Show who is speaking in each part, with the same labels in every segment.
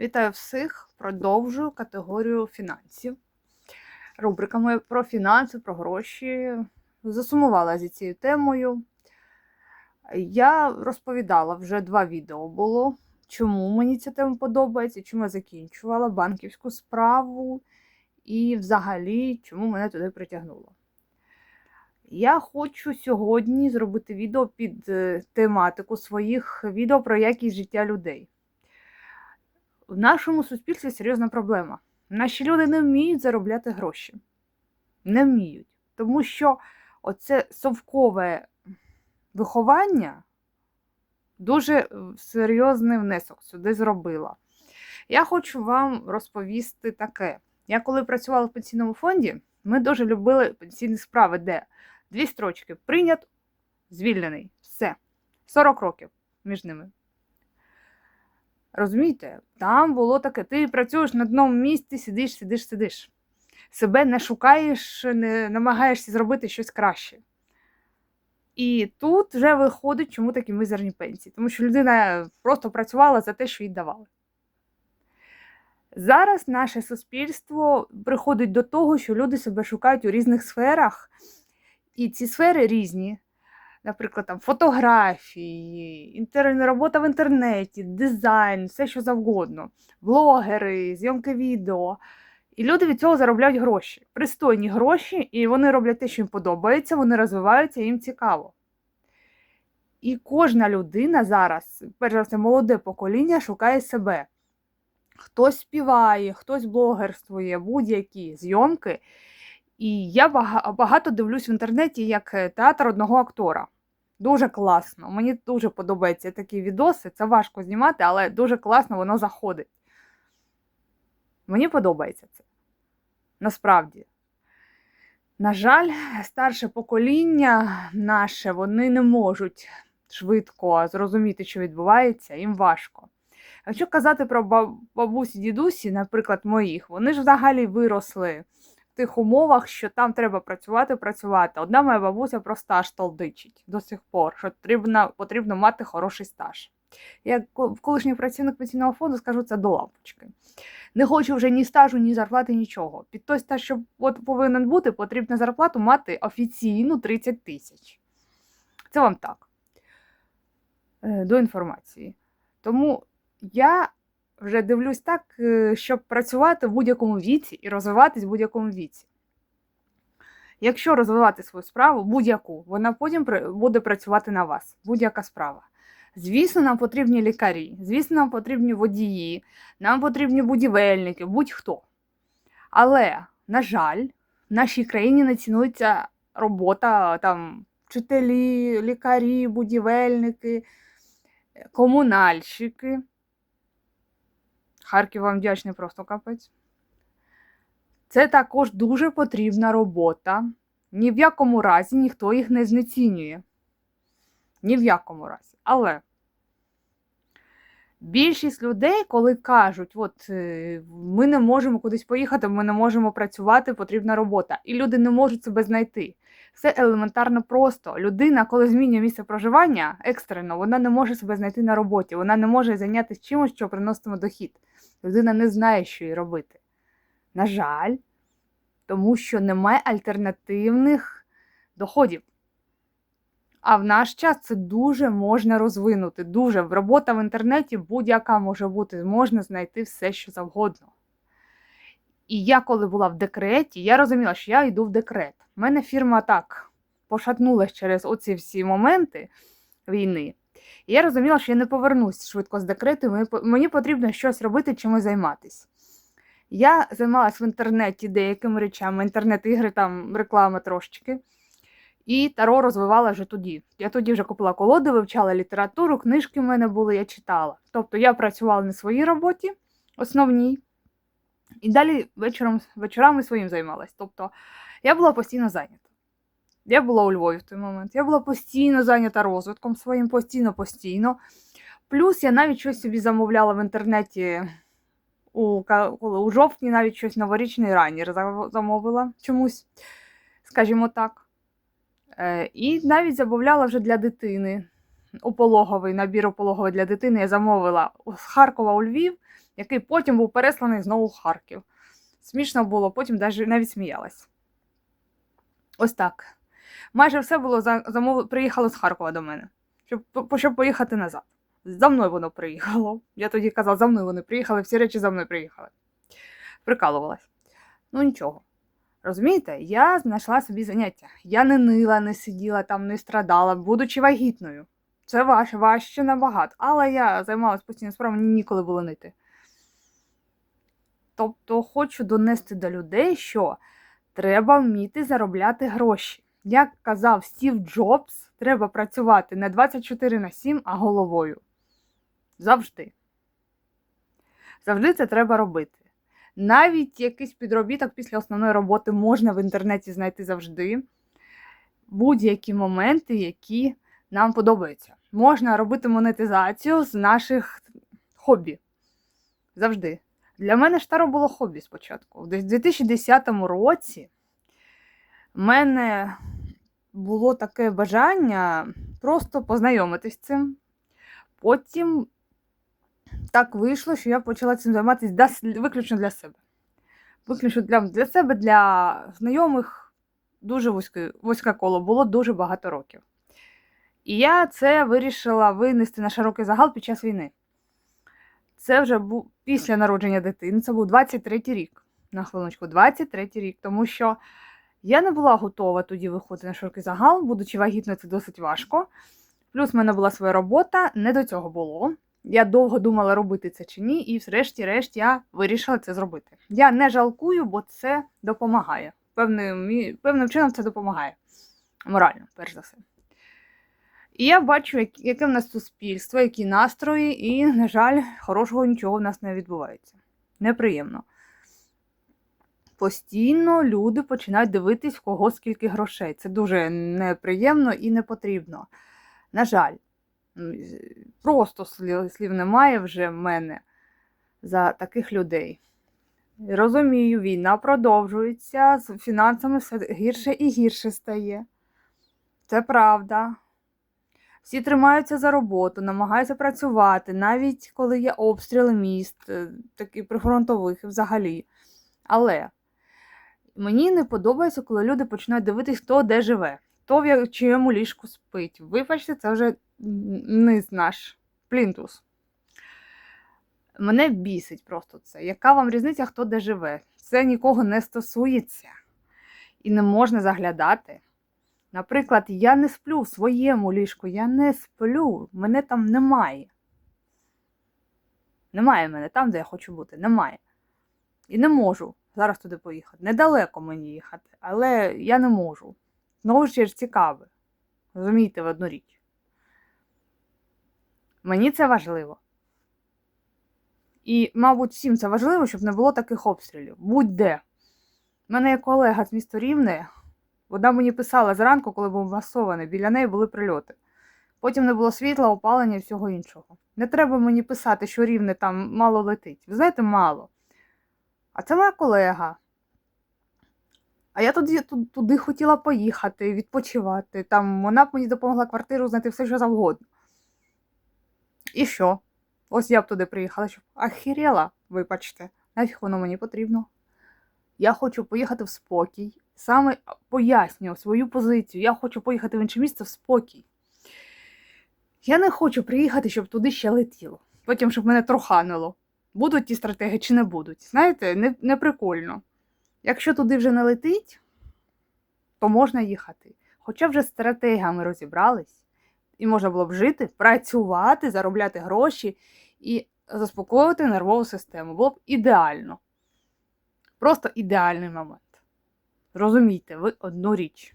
Speaker 1: Вітаю всіх! Продовжую категорію фінансів. Рубрика моя про фінанси, про гроші. Засумувала зі цією темою. Я розповідала вже два відео було, чому мені ця тема подобається, чому я закінчувала банківську справу і взагалі, чому мене туди притягнуло. Я хочу сьогодні зробити відео під е, тематику своїх відео про якість життя людей. В нашому суспільстві серйозна проблема. Наші люди не вміють заробляти гроші. Не вміють. Тому що оце совкове виховання дуже е, серйозний внесок сюди зробила. Я хочу вам розповісти таке. Я коли працювала в пенсійному фонді, ми дуже любили пенсійні справи, де дві строчки прийнят, звільнений. Все. 40 років між ними. Розумієте, там було таке: ти працюєш на одному місці, сидиш, сидиш, сидиш. Себе не шукаєш, не намагаєшся зробити щось краще. І тут вже виходить, чому такі мизерні пенсії. Тому що людина просто працювала за те, що їй давали. Зараз наше суспільство приходить до того, що люди себе шукають у різних сферах, і ці сфери різні. Наприклад, там фотографії, інтер... робота в інтернеті, дизайн, все що завгодно, блогери, зйомки відео. І люди від цього заробляють гроші, пристойні гроші, і вони роблять те, що їм подобається, вони розвиваються, їм цікаво. І кожна людина зараз, перш за все, молоде покоління, шукає себе. Хтось співає, хтось блогерствує, будь-які зйомки. І я багато дивлюсь в інтернеті як театр одного актора. Дуже класно. Мені дуже подобаються такі відоси. Це важко знімати, але дуже класно воно заходить. Мені подобається це. Насправді. На жаль, старше покоління наше, вони не можуть швидко зрозуміти, що відбувається, їм важко. Якщо казати про бабусі дідусі, наприклад, моїх, вони ж взагалі виросли тих умовах, що там треба працювати, працювати. Одна моя бабуся про стаж толдичить до сих пор, що потрібно, потрібно мати хороший стаж. Як колишній працівник пенсійного фонду скажу це до лампочки. Не хочу вже ні стажу, ні зарплати, нічого. Під той стаж, що от повинен бути, потрібно зарплату мати офіційну 30 тисяч. Це вам так. Е, до інформації. Тому я вже дивлюсь так, е, щоб працювати в будь-якому віці і розвиватись в будь-якому віці. Якщо розвивати свою справу, будь-яку, вона потім буде працювати на вас, будь-яка справа. Звісно, нам потрібні лікарі, звісно, нам потрібні водії, нам потрібні будівельники, будь-хто. Але, на жаль, в нашій країні не цінується робота там вчителі, лікарі, будівельники, комунальщики. Харків вам вдячний просто капець. Це також дуже потрібна робота. Ні в якому разі ніхто їх не знецінює. Ні в якому разі. Але більшість людей, коли кажуть, от е, ми не можемо кудись поїхати, ми не можемо працювати, потрібна робота. І люди не можуть себе знайти. Все елементарно просто. Людина, коли змінює місце проживання екстрено, вона не може себе знайти на роботі, вона не може зайнятися чимось, що приноситиме дохід. Людина не знає, що їй робити. На жаль, тому що немає альтернативних доходів. А в наш час це дуже можна розвинути. Дуже робота в інтернеті будь-яка може бути, можна знайти все, що завгодно. І я, коли була в декреті, я розуміла, що я йду в декрет. У мене фірма так пошатнулася через оці всі моменти війни. І я розуміла, що я не повернусь швидко з декрету, мені потрібно щось робити, чимось займатися. Я займалась в інтернеті деякими речами, інтернет-ігри, там реклама трошечки. І таро розвивала вже тоді. Я тоді вже купила колоди, вивчала літературу, книжки в мене були, я читала. Тобто я працювала на своїй роботі, основній, і далі вечором, вечорами своїм займалась. Тобто я була постійно зайнята. Я була у Львові в той момент. Я була постійно зайнята розвитком своїм, постійно-постійно. Плюс я навіть щось собі замовляла в інтернеті у у жовтні, навіть щось новорічний ранір замовила чомусь, скажімо так. Е, і навіть замовляла вже для дитини у пологовий набір пологовий для дитини я замовила з Харкова у Львів, який потім був пересланий знову в Харків. Смішно було, потім навіть, сміялась. Ось так. Майже все було замов... приїхало з Харкова до мене, щоб, щоб поїхати назад. За мною воно приїхало. Я тоді казала, за мною вони приїхали, всі речі за мною приїхали. Прикалувалась. Ну нічого. Розумієте, я знайшла собі заняття. Я не нила, не сиділа там, не страдала, будучи вагітною. Це ваше, важче набагато. Але я займалася постійно справами, ніколи було нити. Тобто хочу донести до людей, що треба вміти заробляти гроші. Як казав Стів Джобс, треба працювати не 24 на 7, а головою. Завжди. Завжди це треба робити. Навіть якийсь підробіток після основної роботи можна в інтернеті знайти завжди. Будь-які моменти, які нам подобаються. Можна робити монетизацію з наших хобі. Завжди. Для мене штаро було хобі спочатку. Десь в 2010 році в мене було таке бажання просто познайомитись з цим. Потім так вийшло, що я почала цим займатися виключно для себе. Виключно для, для себе, для знайомих дуже вузьке, вузьке коло було дуже багато років. І я це вирішила винести на широкий загал під час війни. Це вже був після народження дитини, це був 23-й рік. На хвилиночку, 23-й рік, тому що я не була готова тоді виходити на широкий загал, будучи вагітною, це досить важко. Плюс в мене була своя робота, не до цього було. Я довго думала, робити це чи ні, і врешті-решт я вирішила це зробити. Я не жалкую, бо це допомагає. Певним, певним чином це допомагає. Морально, перш за все. І я бачу, яке в нас суспільство, які настрої, і, на жаль, хорошого нічого в нас не відбувається. Неприємно. Постійно люди починають дивитись, в кого скільки грошей. Це дуже неприємно і не потрібно. На жаль, просто слів, немає вже в мене за таких людей. Розумію, війна продовжується, з фінансами все гірше і гірше стає. Це правда. Всі тримаються за роботу, намагаються працювати, навіть коли є обстріли міст, е, такі прифронтових взагалі. Але мені не подобається, коли люди починають дивитись, хто де живе, хто в чиєму ліжку спить. Вибачте, це вже низ наш плінтус. Мене бісить просто це. Яка вам різниця, хто де живе? Це нікого не стосується. І не можна заглядати. Наприклад, я не сплю в своєму ліжку, я не сплю, мене там немає. Немає мене там, де я хочу бути. Немає. І не можу зараз туди поїхати. Недалеко мені їхати, але я не можу. Знову ж цікаве. Розумієте, в одну річ. Мені це важливо. І, мабуть, всім це важливо, щоб не було таких обстрілів. Будь-де. У мене є колега з міста Рівне. Вона мені писала зранку, коли був масований, біля неї були прильоти. Потім не було світла, опалення і всього іншого. Не треба мені писати, що рівне там мало летить. Ви знаєте, мало. А це моя колега. А я туди, туди хотіла поїхати, відпочивати. Там вона б мені допомогла квартиру знайти все, що завгодно. І що? Ось я б туди приїхала, щоб ахірела, вибачте, нафіг воно мені потрібно. Я хочу поїхати в спокій. Саме пояснюю свою позицію. Я хочу поїхати в інше місце в спокій. Я не хочу приїхати, щоб туди ще летіло. Потім, щоб мене троханило. Будуть ті стратегії чи не будуть. Знаєте, не, не прикольно. Якщо туди вже не летить, то можна їхати. Хоча вже з стратегіями розібрались, і можна було б жити, працювати, заробляти гроші і заспокоювати нервову систему. Було б ідеально. Просто ідеальний момент. Розумійте, ви одну річ.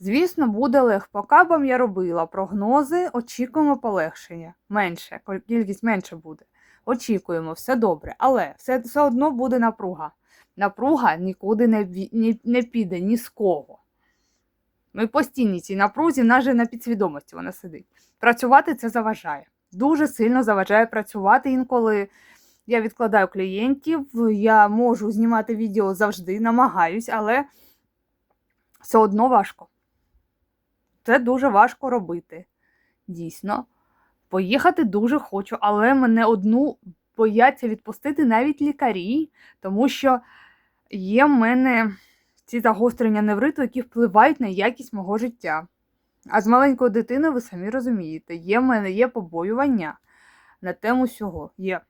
Speaker 1: Звісно, буде лег. По кабам я робила прогнози, очікуємо полегшення. Менше, кількість менше буде. Очікуємо, все добре. Але все, все одно буде напруга. Напруга нікуди не, не, не піде ні з кого. Ми постійні цій напрузі, в нас же на підсвідомості вона сидить. Працювати це заважає. Дуже сильно заважає працювати інколи. Я відкладаю клієнтів, я можу знімати відео завжди, намагаюсь, але все одно важко. це дуже важко робити. Дійсно. Поїхати дуже хочу, але мене одну бояться відпустити навіть лікарі, тому що є в мене ці загострення невриту, які впливають на якість мого життя. А з маленькою дитиною, ви самі розумієте, є в мене є побоювання на тему всього. Є.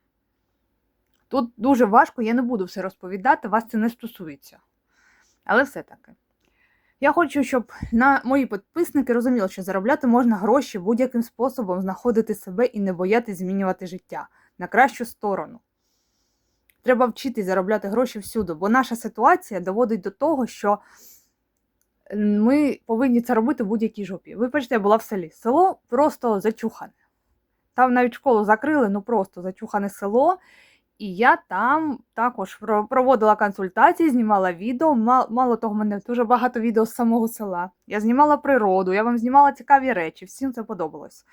Speaker 1: Тут дуже важко, я не буду все розповідати, вас це не стосується. Але все-таки. Я хочу, щоб на мої підписники розуміли, що заробляти можна гроші будь-яким способом, знаходити себе і не боятись змінювати життя на кращу сторону. Треба вчитись заробляти гроші всюди, бо наша ситуація доводить до того, що ми повинні це робити в будь-якій жопі. Ви бачите, я була в селі. Село просто зачухане. Там навіть школу закрили, ну просто зачухане село. І я там також проводила консультації, знімала відео. Мало того, в мене дуже багато відео з самого села. Я знімала природу, я вам знімала цікаві речі, всім це подобалось.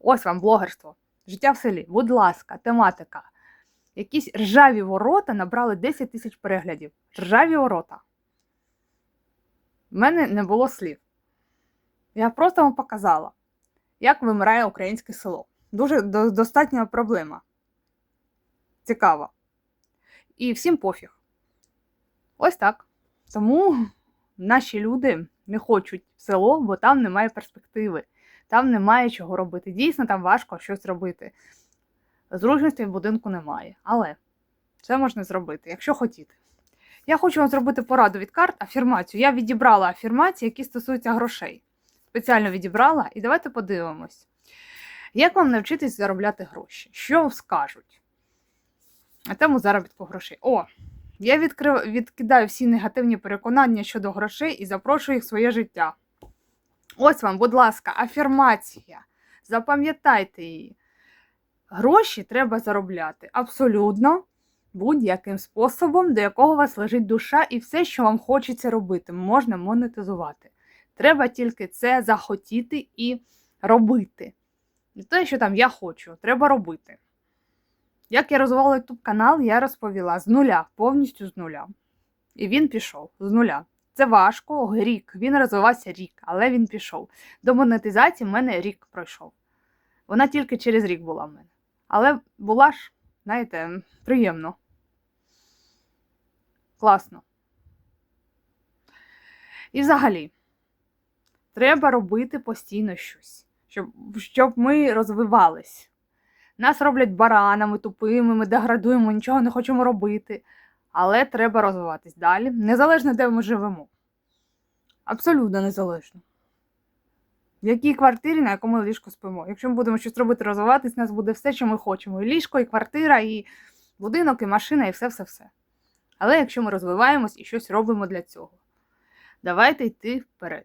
Speaker 1: Ось вам блогерство. Життя в селі. Будь ласка, тематика. Якісь ржаві ворота набрали 10 тисяч переглядів. Ржаві ворота. В мене не було слів. Я просто вам показала, як вимирає українське село. Дуже достатня проблема. Цікава. І всім пофіг. Ось так. Тому наші люди не хочуть в село, бо там немає перспективи, там немає чого робити. Дійсно, там важко щось робити. Зручності в будинку немає. Але це можна зробити, якщо хотіти. Я хочу вам зробити пораду від карт, афірмацію. Я відібрала афірмації, які стосуються грошей. Спеціально відібрала, і давайте подивимось. Як вам навчитись заробляти гроші? Що вам На тему заробітку грошей. О, я відкрив... відкидаю всі негативні переконання щодо грошей і запрошую їх в своє життя. Ось вам, будь ласка, афірмація. Запам'ятайте її. Гроші треба заробляти абсолютно будь-яким способом, до якого у вас лежить душа, і все, що вам хочеться робити, можна монетизувати. Треба тільки це захотіти і робити. Не те, що там я хочу, треба робити. Як я розвивала YouTube канал, я розповіла з нуля, повністю з нуля. І він пішов з нуля. Це важко, рік. Він розвивався рік, але він пішов. До монетизації в мене рік пройшов. Вона тільки через рік була в мене. Але була ж, знаєте, приємно. Класно. І взагалі, треба робити постійно щось, щоб, щоб ми розвивались. Нас роблять баранами, тупими, ми деградуємо, нічого не хочемо робити. Але треба розвиватись далі, незалежно де ми живемо. Абсолютно незалежно. В якій квартирі, на якому ліжку спимо. Якщо ми будемо щось робити, розвиватись, у нас буде все, що ми хочемо. І ліжко, і квартира, і будинок, і машина, і все-все-все. Але якщо ми розвиваємось і щось робимо для цього, давайте йти вперед.